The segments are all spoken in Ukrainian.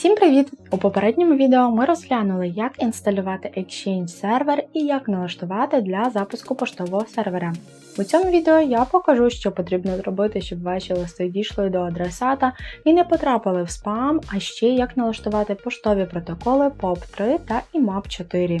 Всім привіт! У попередньому відео ми розглянули, як інсталювати Exchange сервер і як налаштувати для запуску поштового сервера. У цьому відео я покажу, що потрібно зробити, щоб ваші листи дійшли до адресата і не потрапили в спам, а ще як налаштувати поштові протоколи POP3 та IMAP4.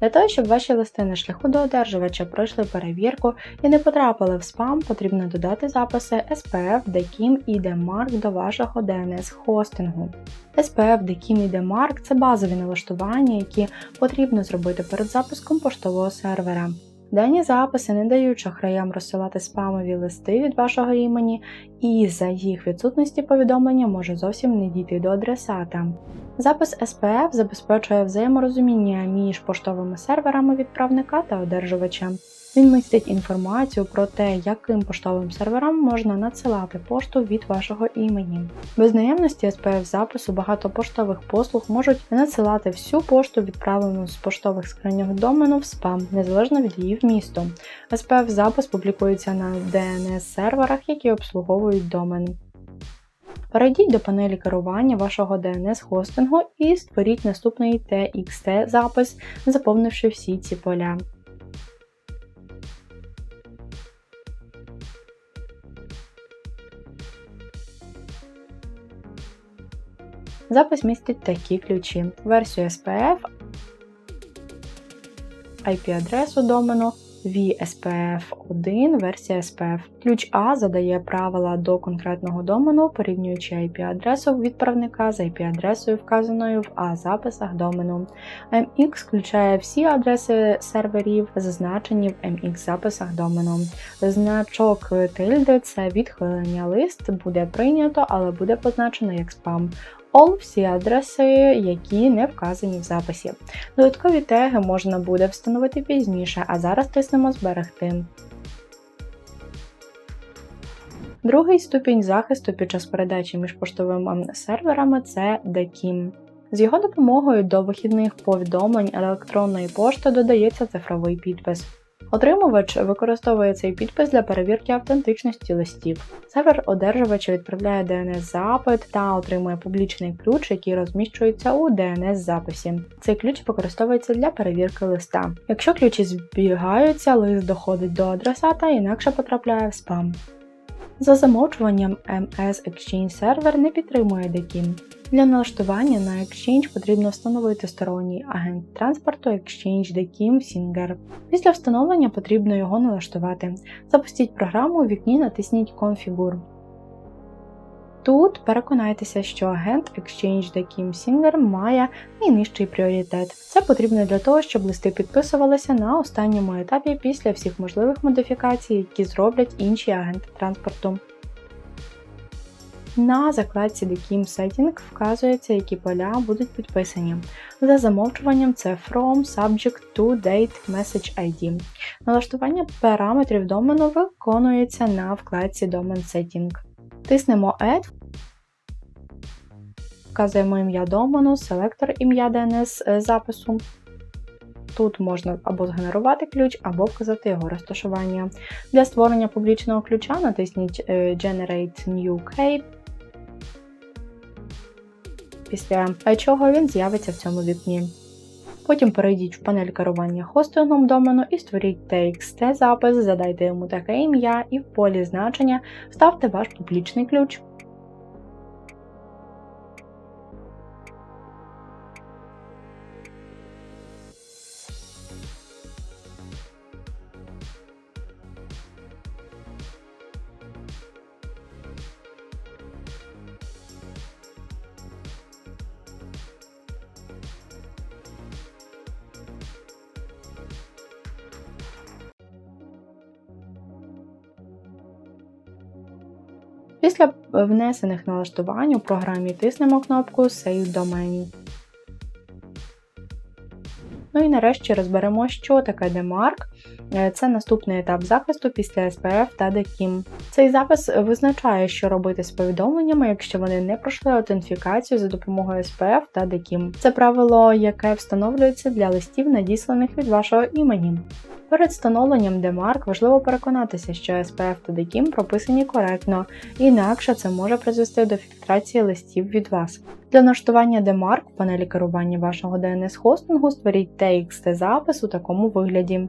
Для того, щоб ваші листи на шляху до одержувача пройшли перевірку і не потрапили в спам, потрібно додати записи SPF, DKIM і DMARC до вашого DNS-хостингу. SPF, DKIM і DMARC – це базові налаштування, які потрібно зробити перед запуском поштового сервера. Дані записи не дають шахраям розсилати спамові листи від вашого імені, і за їх відсутності повідомлення може зовсім не дійти до адресата. Запис SPF забезпечує взаєморозуміння між поштовими серверами відправника та одержувача. Він містить інформацію про те, яким поштовим серверам можна надсилати пошту від вашого імені. Без наявності SPF запису багато поштових послуг можуть надсилати всю пошту, відправлену з поштових скриньок домену в спам, незалежно від її вмісту. SPF запис публікується на DNS серверах, які обслуговують домен. Перейдіть до панелі керування вашого DNS-хостингу і створіть наступний TXT запис, заповнивши всі ці поля. Запис містить такі ключі: версію SPF, IP-адресу домену, VSPF1 версія SPF. Ключ А задає правила до конкретного домену, порівнюючи IP-адресу відправника з IP-адресою, вказаною в А записах домену. MX включає всі адреси серверів, зазначені в MX записах домену. Значок тильди це відхилення лист, буде прийнято, але буде позначено як спам. All – всі адреси, які не вказані в записі. Додаткові теги можна буде встановити пізніше, а зараз тиснемо Зберегти. Другий ступінь захисту під час передачі між поштовими серверами це DKIM. З його допомогою до вихідних повідомлень електронної пошти додається цифровий підпис. Отримувач використовує цей підпис для перевірки автентичності листів. Сервер одержувача відправляє DNS-запит та отримує публічний ключ, який розміщується у DNS-записі. Цей ключ використовується для перевірки листа. Якщо ключі збігаються, лист доходить до адресата, інакше потрапляє в спам. За замовчуванням MS Exchange Server не підтримує DKIM. Для налаштування на Exchange потрібно встановити сторонній агент транспорту Exchange DKIM Singer. Після встановлення потрібно його налаштувати. Запустіть програму у вікні натисніть Configure. Тут переконайтеся, що агент Exchange DKIM Singer має найнижчий пріоритет. Це потрібно для того, щоб листи підписувалися на останньому етапі після всіх можливих модифікацій, які зроблять інші агенти транспорту. На закладці DKIM Setting вказується, які поля будуть підписані. За замовчуванням це From, Subject to Date Message ID. Налаштування параметрів домену виконується на вкладці Domain Setting. Тиснемо Add, вказуємо ім'я домену, селектор ім'я DNS запису. Тут можна або згенерувати ключ, або вказати його розташування. Для створення публічного ключа натисніть Generate New Key після чого він з'явиться в цьому вікні. Потім перейдіть в панель керування хостингом домену і створіть TXT запис, задайте йому таке ім'я і в полі значення вставте ваш публічний ключ. Після внесених налаштувань у програмі тиснемо кнопку Save Domain. Ну і нарешті розберемо, що таке DMARC. Е, Це наступний етап захисту після SPF та DKIM. Цей запис визначає, що робити з повідомленнями, якщо вони не пройшли аутентифікацію за допомогою SPF та DKIM. Це правило, яке встановлюється для листів, надісланих від вашого імені. Перед встановленням DMARC важливо переконатися, що SPF та DKIM прописані коректно, інакше це може призвести до фільтрації листів від вас. Для налаштування DMARC в панелі керування вашого DNS-хостингу створіть TXT запис у такому вигляді.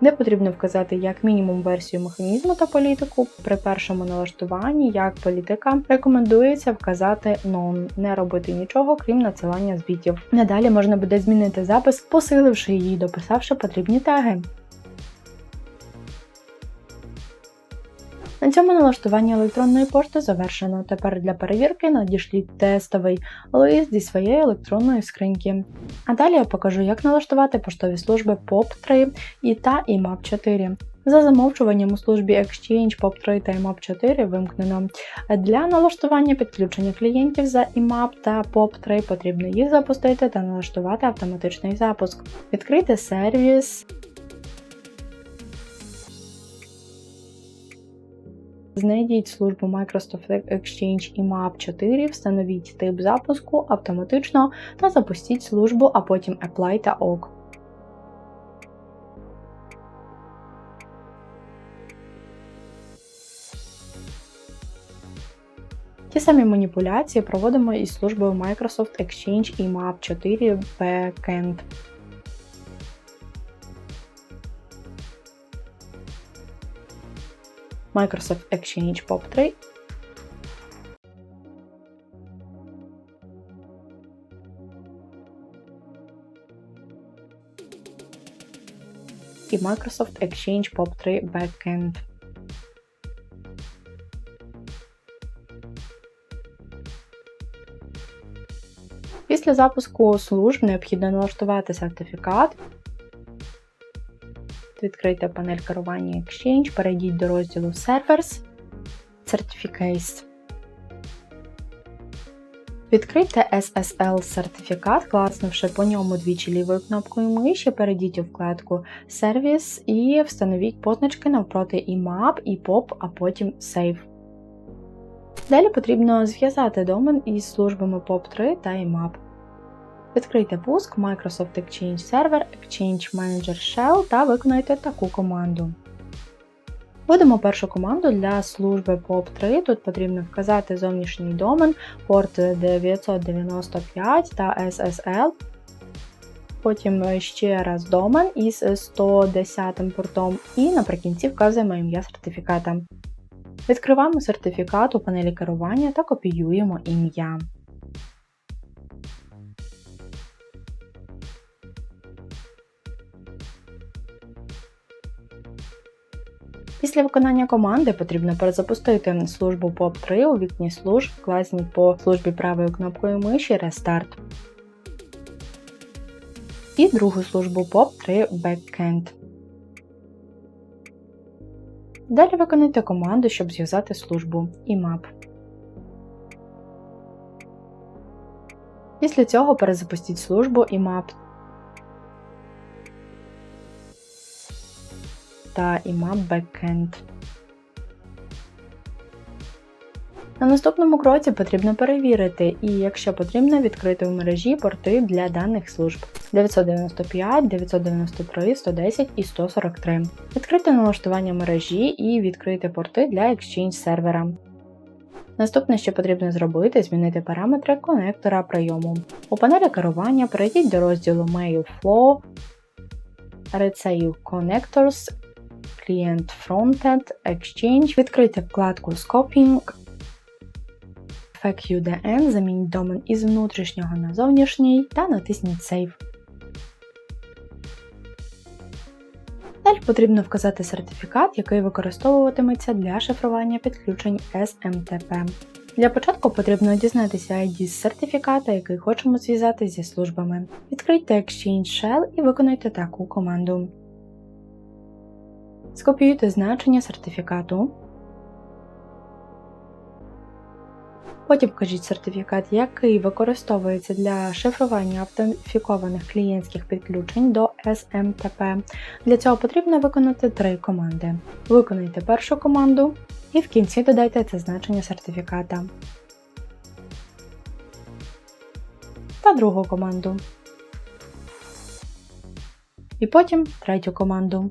Де потрібно вказати як мінімум версію механізму та політику. При першому налаштуванні, як політика, рекомендується вказати non, не робити нічого, крім надсилання звітів. Надалі можна буде змінити запис, посиливши її, дописавши потрібні теги. На цьому налаштування електронної пошти завершено. Тепер для перевірки надішліть тестовий лист зі своєї електронної скриньки. А далі я покажу, як налаштувати поштові служби POP3 і та IMAP 4. За замовчуванням у службі Exchange POP3 та IMAP 4 вимкнено. Для налаштування підключення клієнтів за IMAP та POP3 потрібно їх запустити та налаштувати автоматичний запуск. Відкрити сервіс. Знайдіть службу Microsoft Exchange IMAP 4, встановіть тип запуску автоматично та запустіть службу, а потім Apply та OK. Ті самі маніпуляції проводимо із службою Microsoft Exchange IMAP 4 Backend. Microsoft Exchange POP3 і Microsoft Exchange POP3 Backend. Після запуску служб необхідно налаштувати сертифікат. Відкрийте панель керування Exchange, перейдіть до розділу Servers, Certificates. Відкрийте SSL сертифікат, класнувши по ньому двічі лівою кнопкою миші, перейдіть у вкладку Service і встановіть позначки навпроти IMAP, і POP, а потім Save. Далі потрібно зв'язати домен із службами POP3 та IMAP. Відкрийте пуск Microsoft Exchange Server, Exchange Manager Shell та виконайте таку команду. Вводимо першу команду для служби POP3. Тут потрібно вказати зовнішній домен, порт 995 та SSL. Потім ще раз домен із 110 портом і наприкінці вказуємо ім'я сертифіката. Відкриваємо сертифікат у панелі керування та копіюємо ім'я. Після виконання команди потрібно перезапустити службу POP3 у вікні служб, класніть по службі правою кнопкою миші Restart. І другу службу POP3 Backend. Далі виконайте команду, щоб зв'язати службу IMAP. Після цього перезапустіть службу IMAP та IMAP Backend. На наступному кроці потрібно перевірити і, якщо потрібно, відкрити в мережі порти для даних служб 995, 993, 110 і 143. Відкрити налаштування мережі і відкрити порти для Exchange сервера. Наступне, що потрібно зробити, змінити параметри конектора прийому. У панелі керування перейдіть до розділу Mail Flow, Receive Connectors, Client Frontend, Exchange, відкрити вкладку Scoping, FAQDN, замініть домен із внутрішнього на зовнішній та натисніть Save. Далі потрібно вказати сертифікат, який використовуватиметься для шифрування підключень SMTP. Для початку потрібно дізнатися ID з сертифіката, який хочемо зв'язати зі службами. Відкрийте Exchange Shell і виконайте таку команду. Скопіюйте значення сертифікату. Потім вкажіть сертифікат, який використовується для шифрування автентифікованих клієнтських підключень до SMTP. Для цього потрібно виконати три команди. Виконайте першу команду і в кінці додайте це значення сертифіката. Та другу команду. І потім третю команду.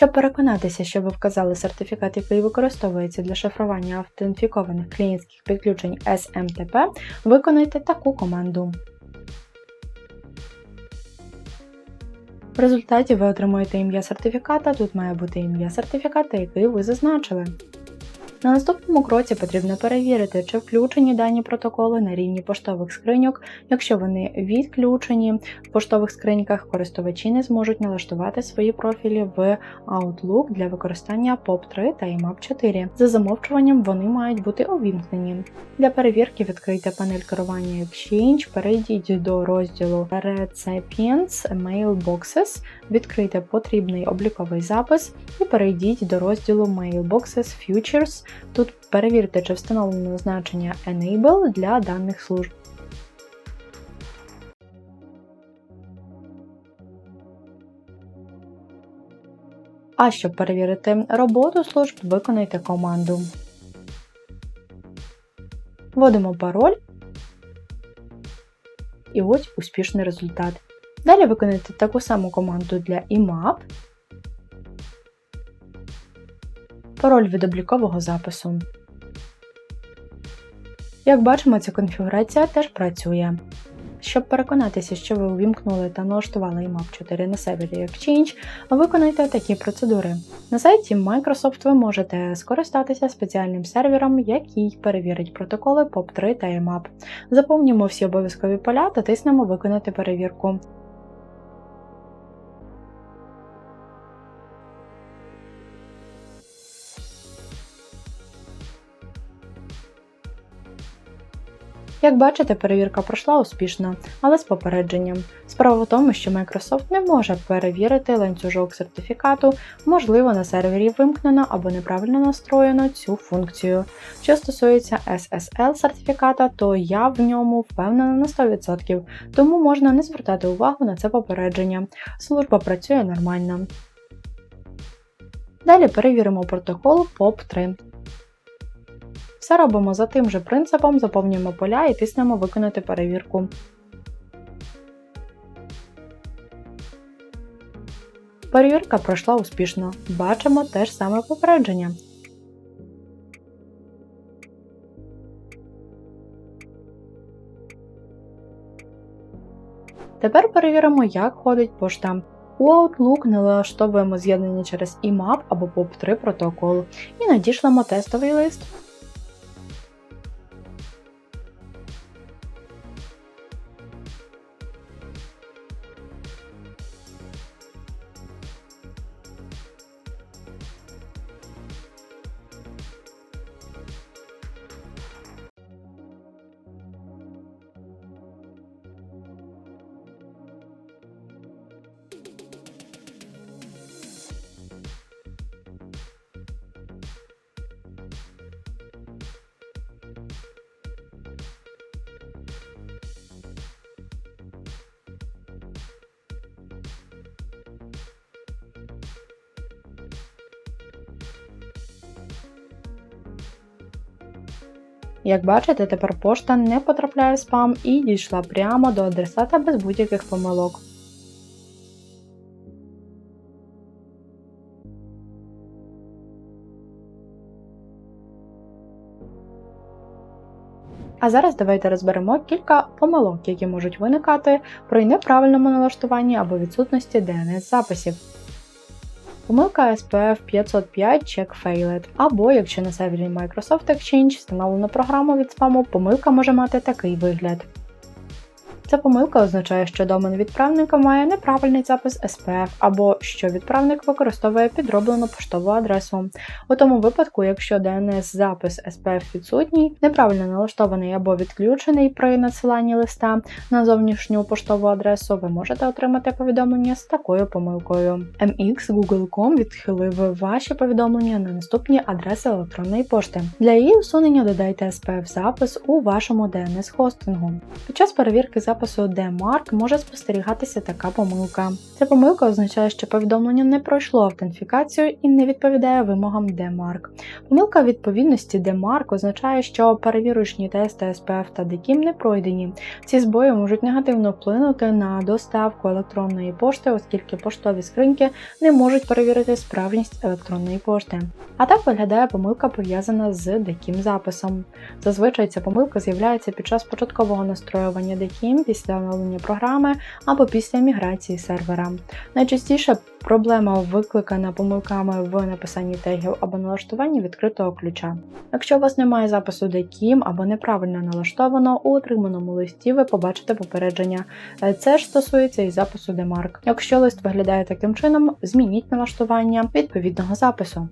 Щоб переконатися, що ви вказали сертифікат, який використовується для шифрування автентифікованих клієнтських підключень SMTP, виконайте таку команду. В результаті ви отримуєте ім'я сертифіката, тут має бути ім'я сертифіката, який ви зазначили. На наступному кроці потрібно перевірити, чи включені дані протоколи на рівні поштових скриньок. Якщо вони відключені в поштових скриньках, користувачі не зможуть налаштувати свої профілі в Outlook для використання POP3 та IMAP 4. За замовчуванням вони мають бути увімкнені. Для перевірки відкрийте панель керування Exchange, перейдіть до розділу Recipients Mailboxes, відкрийте потрібний обліковий запис і перейдіть до розділу Mailboxes Futures. Тут перевірте, чи встановлено значення Enable для даних служб. А щоб перевірити роботу служб, виконайте команду. Вводимо пароль. І ось успішний результат. Далі виконайте таку саму команду для IMAP. Пароль від облікового запису. Як бачимо, ця конфігурація теж працює. Щоб переконатися, що ви увімкнули та налаштували IMAP 4 на сервері Exchange, виконайте такі процедури. На сайті Microsoft ви можете скористатися спеціальним сервером, який перевірить протоколи POP3 та IMAP. Заповнюємо всі обов'язкові поля та тиснемо Виконати перевірку. Як бачите, перевірка пройшла успішно, але з попередженням. Справа в тому, що Microsoft не може перевірити ланцюжок сертифікату, можливо, на сервері вимкнено або неправильно настроєно цю функцію. Що стосується SSL сертифіката, то я в ньому впевнена на 100%, тому можна не звертати увагу на це попередження. Служба працює нормально. Далі перевіримо протокол POP3. Все робимо за тим же принципом, заповнюємо поля і тиснемо Виконати перевірку. Перевірка пройшла успішно. Бачимо те ж саме попередження. Тепер перевіримо, як ходить пошта. У Outlook налаштовуємо з'єднання через IMAP або POP3 протокол і надішлемо тестовий лист. Як бачите, тепер пошта не потрапляє в спам і дійшла прямо до адресата без будь-яких помилок. А зараз давайте розберемо кілька помилок, які можуть виникати при неправильному налаштуванні або відсутності DNS-записів. Помилка SPF 505 Check Failed, або якщо на сервері Microsoft Exchange встановлено програму від спаму, помилка може мати такий вигляд. Ця помилка означає, що домен відправника має неправильний запис SPF або що відправник використовує підроблену поштову адресу. У тому випадку, якщо DNS-запис SPF відсутній, неправильно налаштований або відключений при надсиланні листа на зовнішню поштову адресу, ви можете отримати повідомлення з такою помилкою. MX Google.com відхилив ваші повідомлення на наступні адреси електронної пошти. Для її усунення додайте SPF-запис у вашому DNS-хостингу. Під час перевірки запису DMARC може спостерігатися така помилка. Ця помилка означає, що повідомлення не пройшло автентифікацію і не відповідає вимогам DMARC. Помилка відповідності DMARC означає, що перевірочні тести SPF та DKIM не пройдені. Ці збої можуть негативно вплинути на доставку електронної пошти, оскільки поштові скриньки не можуть перевірити справжність електронної пошти. А так виглядає помилка пов'язана з DKIM записом. Зазвичай ця помилка з'являється під час початкового настроювання DKIM після оновлення програми або після міграції сервера. Найчастіше проблема викликана помилками в написанні тегів або налаштуванні відкритого ключа. Якщо у вас немає запису DKIM або неправильно налаштовано, у отриманому листі ви побачите попередження. Е, Це ж стосується і запису DMARC. Якщо лист виглядає таким чином, змініть налаштування відповідного запису.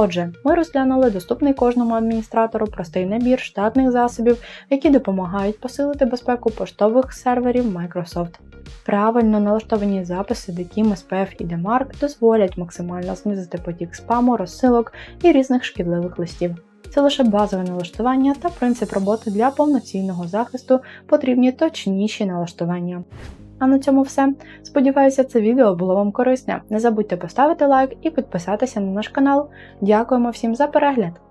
Отже, ми розглянули доступний кожному адміністратору простий набір штатних засобів, які допомагають посилити безпеку поштових серверів Microsoft. Правильно налаштовані записи DKIM, SPF і DMARC дозволять максимально знизити потік спаму, розсилок і різних шкідливих листів. Це лише базове налаштування та принцип роботи для повноцінного захисту потрібні точніші налаштування. А на цьому все. Сподіваюся, це відео було вам корисне. Не забудьте поставити лайк і підписатися на наш канал. Дякуємо всім за перегляд!